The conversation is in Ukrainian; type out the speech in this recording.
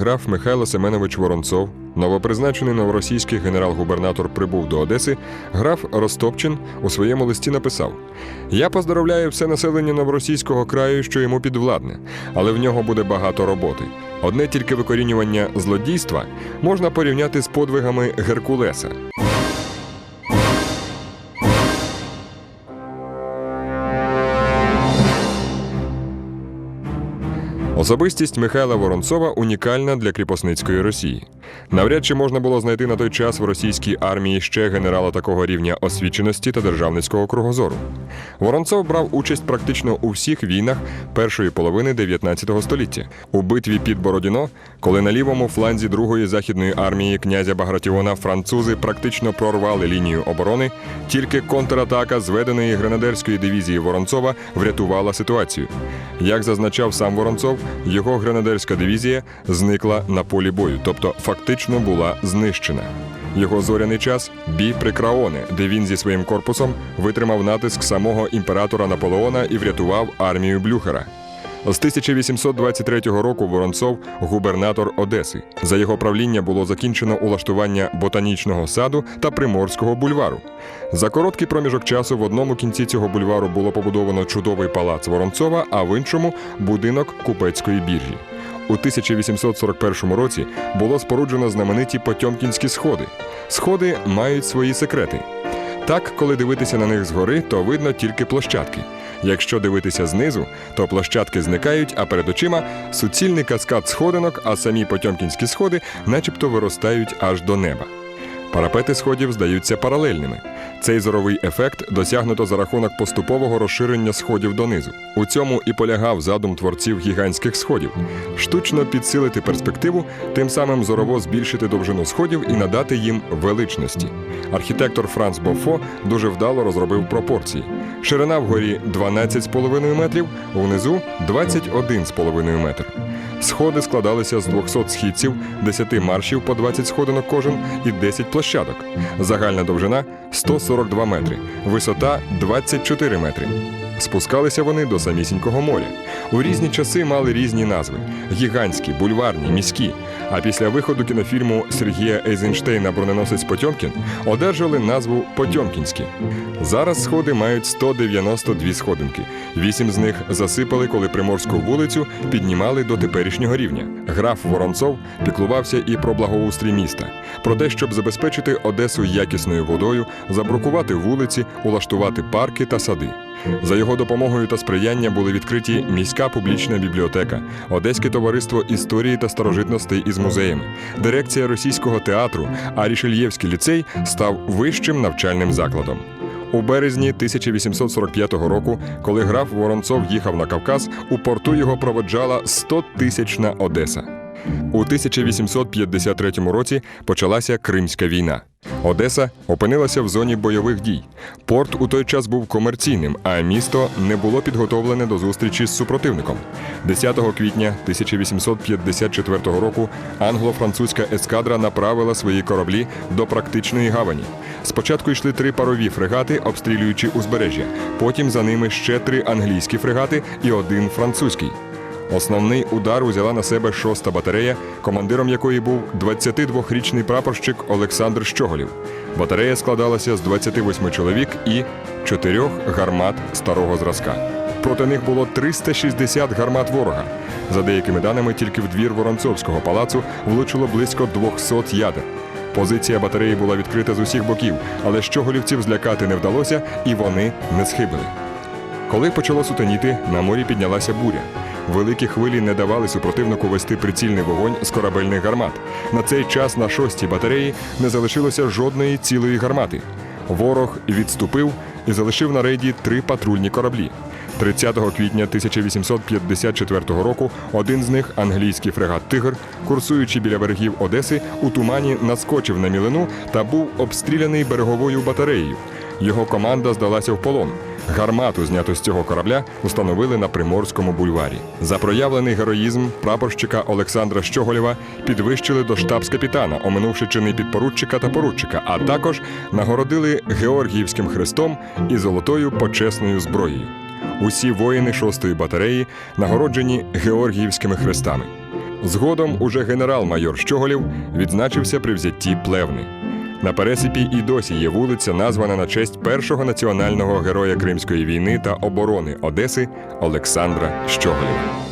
Граф Михайло Семенович Воронцов, новопризначений новоросійський генерал-губернатор, прибув до Одеси. Граф Ростопчин у своєму листі написав: Я поздоровляю все населення новоросійського краю, що йому підвладне, але в нього буде багато роботи. Одне тільки викорінювання злодійства можна порівняти з подвигами Геркулеса. Особистість Михайла Воронцова унікальна для кріпосницької Росії. Навряд чи можна було знайти на той час в російській армії ще генерала такого рівня освіченості та державницького кругозору. Воронцов брав участь практично у всіх війнах першої половини 19 століття. У битві під Бородіно, коли на лівому фланзі другої західної армії князя Багратіона французи практично прорвали лінію оборони, тільки контратака зведеної гренадерської дивізії Воронцова врятувала ситуацію. Як зазначав сам Воронцов, його гренадерська дивізія зникла на полі бою, тобто фактично була знищена. Його зоряний час бій при Краоне, де він зі своїм корпусом витримав натиск самого імператора Наполеона і врятував армію Блюхера. З 1823 року Воронцов губернатор Одеси. За його правління було закінчено улаштування ботанічного саду та приморського бульвару. За короткий проміжок часу в одному кінці цього бульвару було побудовано чудовий палац Воронцова, а в іншому будинок купецької біржі. У 1841 році було споруджено знамениті Потьомкінські сходи. Сходи мають свої секрети. Так, коли дивитися на них згори, то видно тільки площадки. Якщо дивитися знизу, то площадки зникають, а перед очима суцільний каскад сходинок, а самі потьомкінські сходи начебто виростають аж до неба. Парапети сходів здаються паралельними. Цей зоровий ефект досягнуто за рахунок поступового розширення сходів донизу. У цьому і полягав задум творців гігантських сходів штучно підсилити перспективу, тим самим зорово збільшити довжину сходів і надати їм величності. Архітектор Франц Бофо дуже вдало розробив пропорції. Ширина вгорі 12,5 метрів, внизу 21,5 метр. Сходи складалися з 200 східців, 10 маршів по 20 сходинок кожен і 10 площадок. Загальна довжина 142 метри, висота 24 метри. Спускалися вони до самісінького моря. У різні часи мали різні назви: гігантські, бульварні, міські. А після виходу кінофільму Сергія Ейзенштейна Броненосець Потьомкін одержали назву Потьомкінські. Зараз сходи мають 192 сходинки. Вісім з них засипали, коли Приморську вулицю піднімали до теперішнього рівня. Граф Воронцов піклувався і про благоустрій міста, про те, щоб забезпечити Одесу якісною водою, забрукувати вулиці, улаштувати парки та сади. За його допомогою та сприяння були відкриті міська публічна бібліотека, Одеське товариство історії та старожитностей із музеями, дирекція російського театру, а Рішельєвський ліцей став вищим навчальним закладом. У березні 1845 року, коли граф Воронцов їхав на Кавказ, у порту його проводжала 100-тисячна Одеса. У 1853 році почалася Кримська війна. Одеса опинилася в зоні бойових дій. Порт у той час був комерційним, а місто не було підготовлене до зустрічі з супротивником. 10 квітня 1854 року англо-французька ескадра направила свої кораблі до практичної гавані. Спочатку йшли три парові фрегати, обстрілюючи узбережжя. Потім за ними ще три англійські фрегати і один французький. Основний удар узяла на себе шоста батарея, командиром якої був 22-річний прапорщик Олександр Щоголів. Батарея складалася з 28 чоловік і чотирьох гармат старого зразка. Проти них було 360 гармат ворога. За деякими даними, тільки в двір Воронцовського палацу влучило близько 200 ядер. Позиція батареї була відкрита з усіх боків, але щоголівців злякати не вдалося, і вони не схибили. Коли почало сутеніти, на морі піднялася буря. Великі хвилі не давали супротивнику вести прицільний вогонь з корабельних гармат. На цей час на шостій батареї не залишилося жодної цілої гармати. Ворог відступив і залишив на рейді три патрульні кораблі. 30 квітня 1854 року один з них, англійський фрегат Тигр, курсуючи біля берегів Одеси, у тумані наскочив на мілину та був обстріляний береговою батареєю. Його команда здалася в полон. Гармату, зняту з цього корабля, установили на Приморському бульварі. За проявлений героїзм прапорщика Олександра Щоголєва підвищили до штабс-капітана, оминувши чини підпоруччика та поруччика, а також нагородили Георгіївським хрестом і золотою почесною зброєю. Усі воїни шостої батареї нагороджені Георгіївськими хрестами. Згодом уже генерал-майор Щоголів відзначився при взятті плевни. На пересипі і досі є вулиця, названа на честь першого національного героя Кримської війни та оборони Одеси Олександра Щоголєва.